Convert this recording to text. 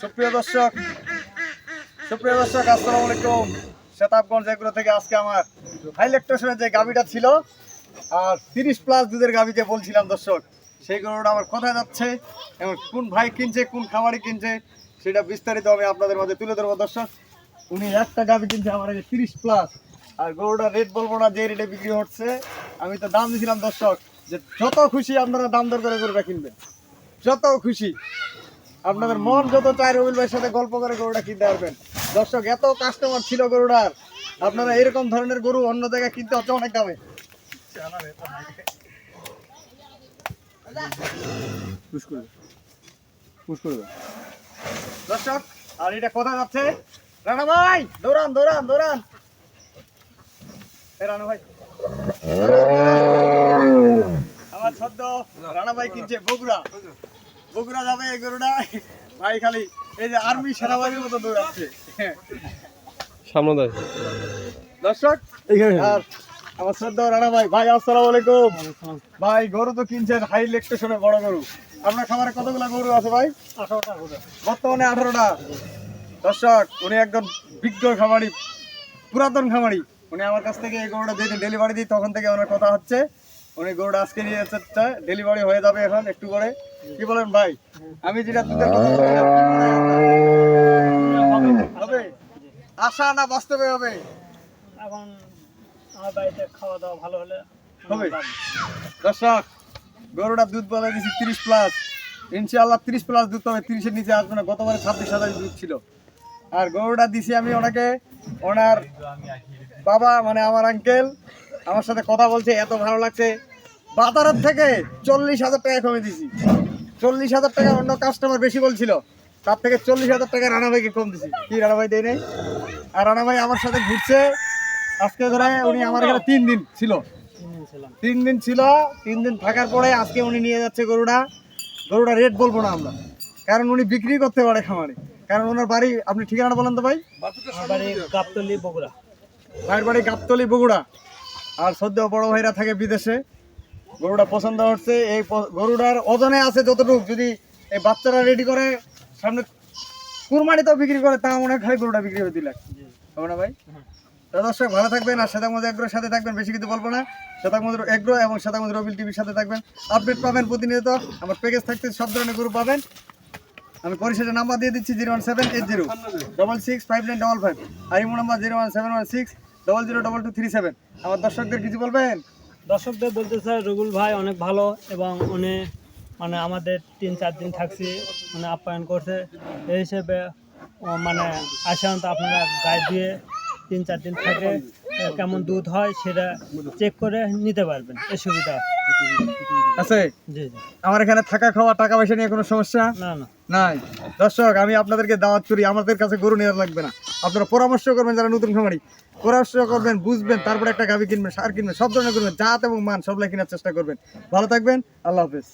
সুপ্রিয় দর্শক সুপ্রিয় দর্শক, আসসালামু আলাইকুম। শতাবগঞ্জ এগুলো থেকে আজকে আমার হাইলেকটেশনের যে গাবিটা ছিল, আর তিরিশ প্লাস দুধের গাবি যে বলছিলাম দর্শক, সেই গরুটা আমার কোথায় যাচ্ছে এবং কোন ভাই কিনছে, কোন খামারি কিনছে, সেটা বিস্তারিত আমি আপনাদের মধ্যে তুলে ধরবো দর্শক। উনি একটা গাবি কিনছে আমার কাছে তিরিশ প্লাস আর গরুটা রেট বলব না, যে রেটে বিক্রি হচ্ছে, আমি তো দাম দিয়েছিলাম দর্শক যে যত খুশি আপনারা দাম দর করে গরুটা কিনবেন। যত খুশি। আপনাদের মন যত চায় রবিল ভাইয়ের সাথে গল্প করে গরুটা কিনতে পারবেন। দর্শক এত কাস্টমার ছিল গরুটার। আপনারা এরকম ধরনের গরু অন্য জায়গায় কিনতে হচ্ছে অনেক দামে। দর্শক আর এটা কোথায় যাচ্ছে? রানা ভাই দৌড়ান দৌড়ান দৌড়ান। রানা ভাই। আমার সদ্য রানা ভাই কিনছে বগুড়া। বগুড়া যাবে এই গরুটা ভাই খালি এই যে আর্মি সেনাবাহিনীর মতো দৌড়াচ্ছে। সামনে দেয় দর্শক আর আমার শ্রদ্ধা রানা ভাই ভাই আসসালামু আলাইকুম। ভাই গরু তো কিনছেন হাই ইলেকট্রেশনে বড় গরু। আপনার খামারে কতগুলো গরু আছে ভাই? বর্তমানে আঠারোটা। দর্শক উনি একজন বিজ্ঞ খামারি পুরাতন খামারি। উনি আমার কাছ থেকে এই গরুটা যেদিন ডেলিভারি দিই তখন থেকে ওনার কথা হচ্ছে। উনি গরুটা আজকে নিয়ে এসেছে ডেলিভারি হয়ে যাবে এখন একটু করে। কি বলেন ভাই? আমি যেটা হবে? আশা না বাস্তবে হবে? এখন আমার বাড়িতে খাওয়া দাওয়া ভালো হলে হবে? দর্শক গরুটা দুধ বলে দিয়েছি তিরিশ প্লাস ইনশাআল্লাহ তিরিশ প্লাস দুধ পাবে তিরিশের নিচে আসবে না গতবারে ছাব্বিশ হাজার দুধ ছিল। আর গরুটা দিছি আমি ওনাকে ওনার বাবা মানে আমার আঙ্কেল আমার সাথে কথা বলছে এত ভালো লাগছে। বাজারের থেকে চল্লিশ হাজার টাকা কমে দিছি। চল্লিশ হাজার টাকা অন্য কাস্টমার বেশি বলছিল তার থেকে চল্লিশ হাজার টাকা রানা ভাইকে কম দিছি। কি রানা ভাই দেয় নেই? আর রানা ভাই আমার সাথে ঘুরছে। আজকে ধরে উনি আমার এখানে তিন দিন ছিল। তিন দিন ছিল তিন দিন থাকার পরে আজকে উনি নিয়ে যাচ্ছে গরুটা। গরুটা রেট বলব না আমরা। কারণ উনি বিক্রি করতে পারে খামারে। কারণ ওনার বাড়ি আপনি ঠিকানা বলেন তো ভাই। বাড়ি গাবতলি বগুড়া। ভাইয়ের বাড়ি গাবতলি বগুড়া। আর সদ্য বড় ভাইরা থাকে বিদেশে। গরুটা পছন্দ হচ্ছে এই গরুটার ওজনে আছে যতটুকু। যদি এই বাচ্চারা রেডি করে সামনে কুরবানি তো বিক্রি করে তা মনে হয় গরুটা বিক্রি হয়ে দিলে হবে না ভাই? তো দর্শক ভালো থাকবেন আর শ্বেতাক মধ্যে এগ্রোর সাথে থাকবেন বেশি কিছু বলব না। শ্বেতাক মধ্যে এগ্রো এবং শ্বেতাক মধ্যে রবিল টিভির সাথে থাকবেন। আপডেট পাবেন প্রতিনিয়ত। আমার প্যাকেজ থাকতে সব ধরনের গ্রুপ পাবেন। আমি পরিষেবার নাম্বার দিয়ে দিচ্ছি zero one seven eight zero. Double six five nine double five আর imo number zero one seven one six double zero double two three seven আমার দর্শকদের কিছু বলবেন? দর্শকদের বলতে চাই রগুল ভাই অনেক ভালো এবং উনি মানে আমাদের তিন চার দিন থাকছি মানে আপ্যায়ন করছে। এই হিসেবে মানে সাধারণত আপনারা গায়ে দিয়ে তিন চার দিন থাকে কেমন দুধ হয় সেটা চেক করে নিতে পারবেন এই সুবিধা। আছে? জি জি। আমার এখানে থাকা খাওয়া টাকা পয়সা নিয়ে কোনো সমস্যা? না না। নাই। দর্শক, আমি আপনাদেরকে দাওয়াত করি, আমাদের কাছে গরু নেওয়ার লাগবে না। আপনারা পরামর্শ করবেন যারা নতুন খামারি পরামর্শ করবেন, বুঝবেন, তারপরে একটা গাভি কিনবেন, সার কিনবেন, সব ধরনের করবেন জাত এবং মান সবলাই কেনার চেষ্টা করবেন। ভালো থাকবেন, আল্লাহ হাফেজ।